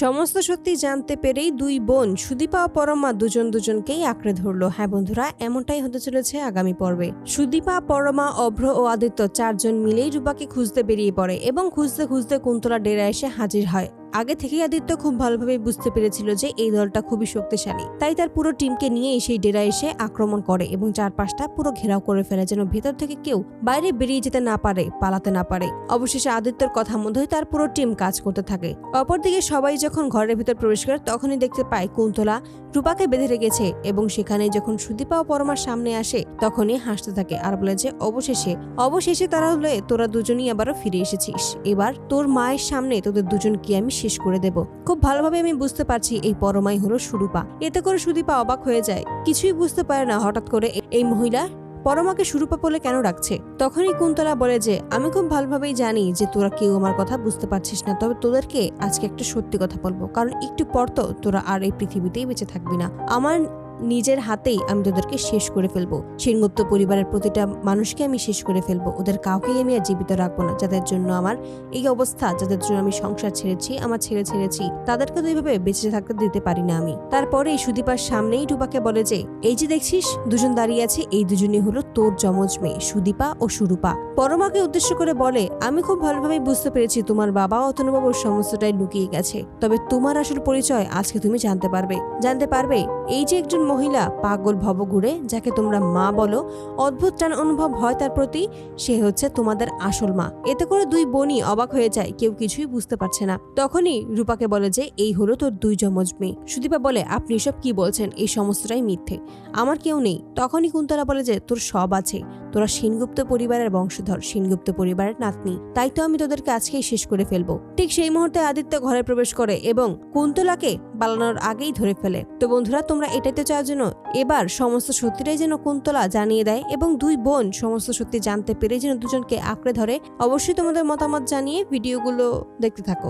সমস্ত সত্যি জানতে পেরেই দুই বোন সুদীপা ও পরমা দুজন দুজনকেই আঁকড়ে ধরলো। হ্যাঁ বন্ধুরা, এমনটাই হতে চলেছে আগামী পর্বে। সুদীপা, পরমা, অভ্র ও আদিত্য চারজন মিলেই রূপাকে খুঁজতে বেরিয়ে পড়ে এবং খুঁজতে খুঁজতে কুন্তলা ডেরা এসে হাজির হয়। আগে থেকেই আদিত্য খুব ভালোভাবে বুঝতে পেরেছিল যে এই দলটা খুবই শক্তিশালী। তাই তার পুরো টিমকে নিয়ে সেই ডেরা এসে আক্রমণ করে এবং চারপাশটা পুরো ঘেরাও করে ফেলে যেন ভেতর থেকে কেউ বাইরে বেরিয়ে যেতে না পারে, পালাতে না পারে। অবশেষে আদিত্যর কথা মতোই তার পুরো টিম কাজ করতে থাকে। অপরদিকে সবাই যখন ঘরের ভিতর প্রবেশ করে, তখনই দেখতে পায় কুন্তলা রূপাকে বেঁধে রেখেছে এবং সেখানে যখন সুদীপা ও পরমার সামনে আসে, তখনই হাসতে থাকে আর বলে যে, অবশেষে অবশেষে তারা হলে তোরা দুজনই আবারও ফিরে এসেছিস। এবার তোর মায়ের সামনে তোদের দুজনকে আমি শেষ করে দেব। খুব ভালোভাবে আমি বুঝতে পারছি এই পরমাই হলো সুরূপা। এতে করে সুদীপা অবাক হয়ে যায়। কিছুই বুঝতে পারে না হঠাৎ করে এই মহিলা পরমাকে সুরূপা বলে কেন রাখছে তখনই কুন্তলা বলে যে, আমি খুব ভালোভাবেই জানি যে তোরা কেউ আমার কথা বুঝতে পারছিস না। তবে তোদেরকে আজকে একটা সত্যি কথা বলব। কারণ একটু পর তো তোরা আর এই পৃথিবীতেই বেঁচে থাকবি না। আমার নিজের হাতেই আমি তোদেরকে শেষ করে ফেলব। সেনগুপ্ত পরিবারের প্রতিটা মানুষকে আমি শেষ করে ফেলব। ওদের কাউকেই আমি আর জীবিত রাখব না। যাদের জন্য আমার এই অবস্থা, যাদের জন্য আমি সংসার ছেড়েছি, আমার ছেলে ছেড়েছি, তাদেরকে তো এইভাবে বেঁচে থাকতে দিতে পারি না আমি। তারপরে সুদীপার সামনেই রূপাকে বলে যে, এই যে দেখছিস, দুজন দাঁড়িয়ে আছে, এই দুজনই হলো তোর যমজ মেয়ে, সুদীপা ও সুরূপা। পরমাকে উদ্দেশ্য করে বলে, আমি খুব ভালোভাবে বুঝতে পেরেছি তোমার বাবা অতনুবাবুর সমস্তটাই লুকিয়ে গেছে। তবে তোমার আসল পরিচয় আজকে তুমি জানতে পারবে। জানতে পারবে, এই যে একজন মহিলা পাগল ভবঘুরে, যাকে তোমরা মা বলো, অদ্ভুত টান অনুভব হয় তার প্রতি, সে হচ্ছে তোমাদের আসল মা। এতে করে দুই বোনই অবাক হয়ে যায়, কেউ কিছুই বুঝতে পারছে না। তখনই রূপাকে বলে যে, এই হলো তোর দুই যমজ মেয়ে। সুদীপা বলে, আপনি এসব কি বলছেন? এই সমস্তটাই মিথ্যে। আমার কেউ নেই। তখনই কুন্তলা বলে যে, তোর সব আছে। তোরা সেনগুপ্ত পরিবারের বংশধর, সেনগুপ্ত পরিবারের নাতনি। তাই তো আমি তোদেরকে আজকেই শেষ করে ফেলব। ঠিক সেই মুহূর্তে আদিত্য ঘরে প্রবেশ করে এবং কুন্তলাকে পালানোর আগেই ধরে ফেলে। তো বন্ধুরা, তোমরা এটাই তো চাওয়ার যেন এবার সমস্ত সত্যিটাই যেন কুন্তলা জানিয়ে দেয় এবং দুই বোন সমস্ত সত্যি জানতে পেরে যেন দুজনকে আঁকড়ে ধরে, অবশ্যই তোমাদের মতামত জানিয়ে ভিডিওগুলো দেখতে থাকো।